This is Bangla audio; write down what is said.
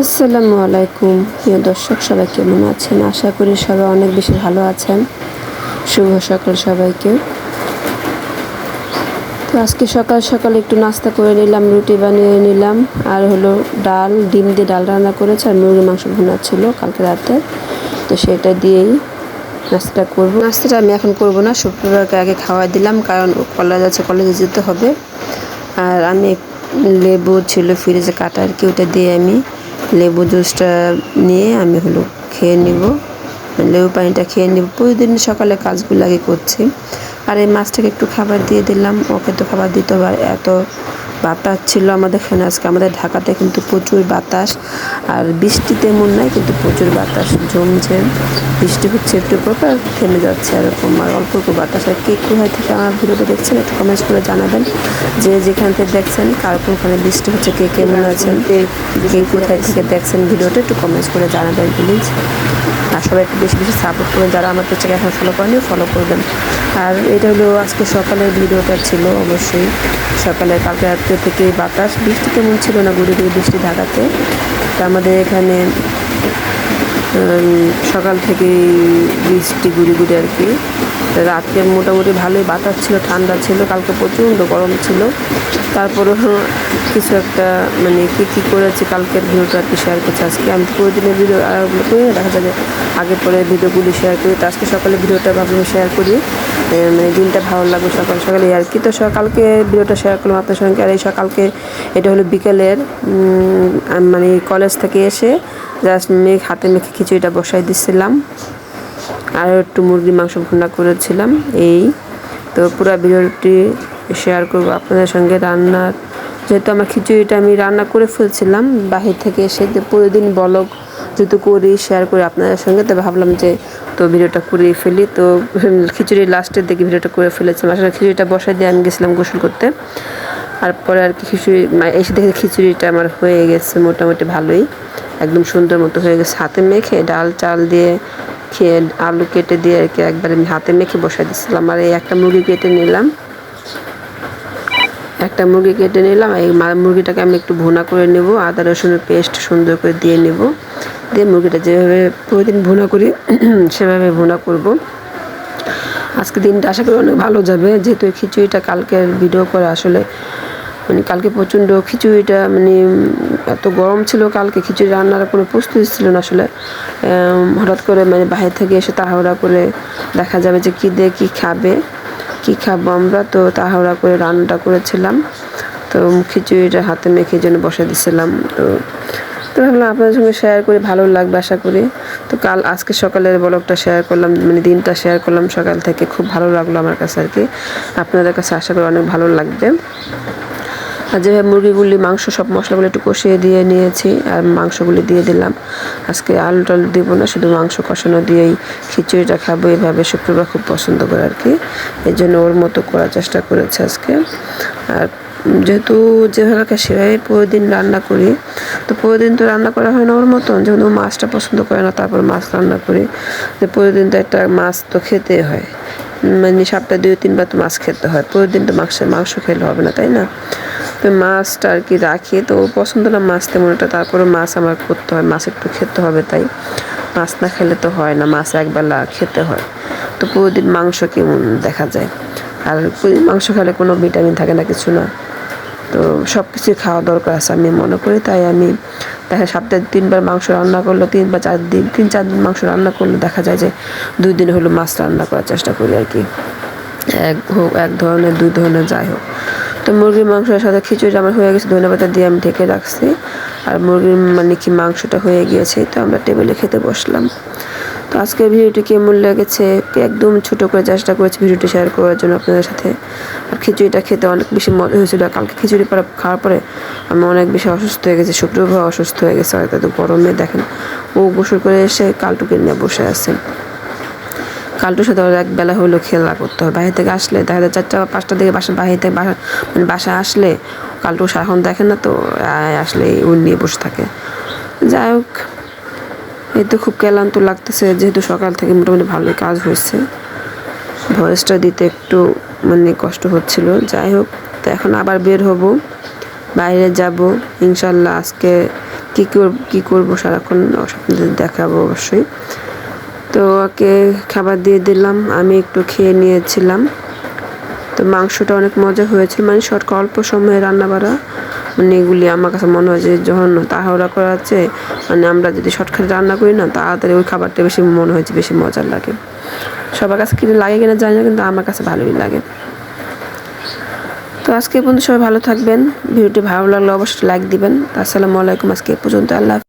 আসসালামু আলাইকুম। প্রিয় দর্শক, সবাই কেমন আছেন? আশা করি সবাই অনেক বেশি ভালো আছেন। শুভ সকাল সবাইকে। তো আজকে সকাল সকাল একটু নাস্তা করে নিলাম, রুটি বানিয়ে নিলাম, আর হলো ডাল, ডিম দিয়ে ডাল রান্না করেছে, আর মুরগির মাংস ভুনা ছিল কালকে রাতে। তো সেটা দিয়েই নাস্তাটা করব। নাস্তাটা আমি এখন করব না, শুক্রবারকে আগে খাওয়া দিলাম, কারণ কলেজ আছে, কলেজে যেতে হবে। আর আমি লেবু ছিল ফ্রিজে কাটা আর কি, ওটা দিয়ে আমি লেবু জুসটা নিয়ে আমি হলো খেয়ে নিব। লেবু পানিটা খেয়ে নেব। প্রতিদিন সকালে কাজগুলো আগে করছি। আর এই মাছটাকে একটু খাবার দিয়ে দিলাম। ওকে তো খাবার দিতে হবে। এত বাতাস ছিল আমাদের এখানে। আজকে আমাদের ঢাকাতে কিন্তু প্রচুর বাতাস আর বৃষ্টি তেমন নাই, কিন্তু প্রচুর বাতাস জমছে। বৃষ্টি হচ্ছে একটু পর পর থেমে যাচ্ছে এরকম। আর অল্প অল্প বাতাস। আর কে কোথায় থেকে আমার ভিডিওটা দেখছেন, একটু কমেন্টস করে জানাবেন। যে যেখান থেকে দেখছেন, কার কোনখানে বৃষ্টি হচ্ছে, কে কেমন আছেন কে কোথায় থেকে দেখছেন ভিডিওটা, একটু কমেন্টস করে জানাবেন প্লিজ আর সবাই একটু বেশি বেশি সাপোর্ট করবেন। যারা আমার পেজটাকে এখন ফলো করেনি ফলো করবেন। আর এটা হলো আজকে সকালের ভিডিওটা ছিল, অবশ্যই। সকালে কালকে রাত্রে থেকে বাতাস, বৃষ্টি তেমন ছিল না গুড়ি গুড়ি বৃষ্টি ঢাকাতে। তা আমাদের এখানে সকাল থেকে বৃষ্টি গুড়ি গুড়ি আর কি। রাত্রে মোটামুটি ভালোই বাতাস ছিল, ঠান্ডা ছিল, কালকে প্রচণ্ড গরম ছিল। তারপরেও কিছু একটা মানে কী কী করেছি কালকের ভিডিওটা আর কি শেয়ার করছি আজকে। আমি তো প্রতিদিনের ভিডিও করি না দেখা যাবে আগে পরে ভিডিওগুলি শেয়ার করি, তো আজকে সকালে ভিডিওটা ভাবলাম শেয়ার করি। মানে দিনটা ভালো লাগবে সকাল সকালে। আর কি তো সকালকে ভিডিওটা শেয়ার করলাম আপনার সঙ্গে। আর এই সকালকে এটা হলো বিকেলের মানে কলেজ থেকে এসে জাস্ট মেঘ, হাতে মেখে খিচুড়িটা বসাই দিচ্ছিলাম আর একটু মুরগির মাংস ভুনা করেছিলাম, এই। তো পুরো ভিডিওটি শেয়ার করব আপনাদের সঙ্গে রান্নার। যেহেতু আমার খিচুড়িটা আমি রান্না করে ফেলছিলাম, বাহির থেকে এসে পুরো দিন বলক যেহেতু করি শেয়ার করি আপনাদের সঙ্গে। তো ভাবলাম যে, তো ভিডিওটা করে ফেলি। তো খিচুড়ি লাস্টের দিকে ভিডিওটা করে ফেলেছিলাম। আসলে খিচুড়িটা বসাই দিয়ে আমি গেছিলাম গোসল করতে। আর পরে আর কি খিচুড়ি এসে দেখে খিচুড়িটা আমার হয়ে গেছে মোটামুটি ভালোই। একদম সুন্দর মতো হয়ে গেছে। হাতে মেখে ডাল চাল দিয়ে খেয়ে, আলু কেটে দিয়ে আর কি একবারে আমি হাতে মেখে বসাই দিচ্ছিলাম আর এই একটা মুরগি কেটে নিলাম। একটা মুরগি কেটে নিলাম। এই মুরগিটাকে আমি একটু ভুনা করে নেব। আদা, রসুনের পেস্ট সুন্দর করে দিয়ে নেব। দিয়ে মুরগিটা যেভাবে প্রতিদিন ভুনা করি, সেভাবে ভুনা করব। আজকে দিনটা আশা করি অনেক ভালো যাবে। যেহেতু খিচুড়িটা কালকের ভিডিও করে আসলে মানে কালকে প্রচণ্ড খিচুড়িটা মানে এত গরম ছিল কালকে খিচুড়ি রান্নার কোনো প্রস্তুতি ছিল না আসলে। হঠাৎ করে মানে বাইরে থেকে এসে তাড়াহুড়া করে দেখা যাবে যে কী দিয়ে কী খাবে। কী খাব আমরা? তো তাহাওড়া করে রান্নাটা করেছিলাম। তো খিচুড়িটা হাতে মেখে জন্য বসে দিছিলাম। তো তো ভাবলাম আপনাদের সঙ্গে শেয়ার করে, ভালো লাগবে আশা করি। তো কাল আজকে সকালের ব্লগটা শেয়ার করলাম মানে দিনটা শেয়ার করলাম সকাল থেকে। খুব ভালো লাগল আমার কাছে আর কি। আপনাদের কাছে আশা করি অনেক ভালো লাগবে। আর যেভাবে মুরগিগুলি মাংস সব মশলাগুলো একটু কষিয়ে দিয়ে নিয়েছি আর মাংসগুলি দিয়ে দিলাম। আজকে আলু টালু দিব না, শুধু মাংস কষানো দিয়েই খিচুড়িটা খাব। এভাবে শুক্রবার খুব পছন্দ করে আর কি। এই জন্য ওর মতো করার চেষ্টা করেছে আজকে। আর যেহেতু যেভাবে সেভাবে প্রতিদিন রান্না করি, তো পুরো দিন তো রান্না করা হয় না ওর মতন। যেহেতু মাছটা পছন্দ করে না, তারপর মাছ রান্না করি। যে প্রতিদিন তো একটা মাছ তো খেতে হয়। মানে সপ্তাহে দুই, তিনবার তো মাছ খেতে হয়। পুরো দিন তো মাংসের মাংস খেলে হবে না, তাই না? তো মাছটা আর কি রাখি। তো পছন্দ না মাছ তেমন একটা তারপরে মাছ আমার করতে হয়, মাছ একটু খেতে হবে তাই। মাছ না খেলে তো হয় না, মাছ একবেলা খেতে হয়। তো প্রতিদিন মাংস কেমন দেখা যায়? আর মাংস খেলে কোনো ভিটামিন থাকে না, কিছু না। তো সব কিছুই খাওয়া দরকার আছে, আমি মনে করি তাই আমি দেখা সপ্তাহে তিনবার মাংস রান্না করল তিন বা চার দিন, তিন চার দিন মাংস রান্না করলে দেখা যায় যে দুই দিন হলো মাছ রান্না করার চেষ্টা করি আর কি। এক হোক, এক ধরনের, দুই ধরনের যাই হোক। তো মুরগির মাংসের সাথে খিচুড়ি আমার হয়ে গেছে ধন্যবাদ দিয়ে আমি ঢেকে রাখছি। আর মুরগির মানে কি মাংসটা হয়ে গিয়েছে, তো আমরা টেবিলে খেতে বসলাম। তো আজকের ভিডিওটি কেমন লেগেছে, একদম ছোট করে চেষ্টা করেছি ভিডিওটি শেয়ার করার জন্য আপনাদের সাথে। আর খিচুড়িটা খেতে অনেক বেশি মজা হয়েছিল কালকে খিচুড়ি পরে খাওয়ার পরে আমি অনেক বেশি অসুস্থ হয়ে গেছি, শুক্রবার অসুস্থ হয়ে গেছে, হয়তো গরমে দেখেন। ও গোসল করে এসে কালটুকে নিয়ে বসে আছেন কালটুর সাথে এক বেলা হলো খেলা করতে হয়। বাইরে থেকে আসলে দেখা যায় চারটা পাঁচটার দিকে বাসা বাইরে থেকে বাসা মানে বাসা আসলে কালটু সারাক্ষণ দেখে না তো আসলে উল নিয়ে বসে থাকে। যাই হোক, এই তো খুব ক্লান্ত লাগতেছে, যেহেতু সকাল থেকে মোটামুটি ভালোই কাজ হয়েছে। ভয়েসটা দিতে একটু মানে কষ্ট হচ্ছিল। যাই হোক, তো এখন আবার বের হব, বাইরে যাব। ইনশাল্লাহ আজকে কী কী করব সারাক্ষণ দেখাবো অবশ্যই। তো ওকে খাবার দিয়ে দিলাম, আমি একটু খেয়ে নিয়েছিলাম। তো মাংসটা অনেক মজা হয়েছিল মানে শর্ট অল্প সময়ে রান্না বাড়া মানে এগুলি আমার কাছে মনে হয় যে যখন তাড়াহুড়া করা আছে মানে আমরা যদি শর্টকাটে রান্না করি না, তাড়াতাড়ি ওই খাবারটা বেশি মনে হয়েছে বেশি মজার লাগে। সবার কাছে কিনে লাগে কিনা জানি না, কিন্তু আমার কাছে ভালোই লাগে। তো আজকে পর্যন্ত সবাই ভালো থাকবেন। ভিডিওটি ভালো লাগলে অবশ্যই লাইক দিবেন। আসসালামু আলাইকুম, আজকে পর্যন্ত, আল্লাহ।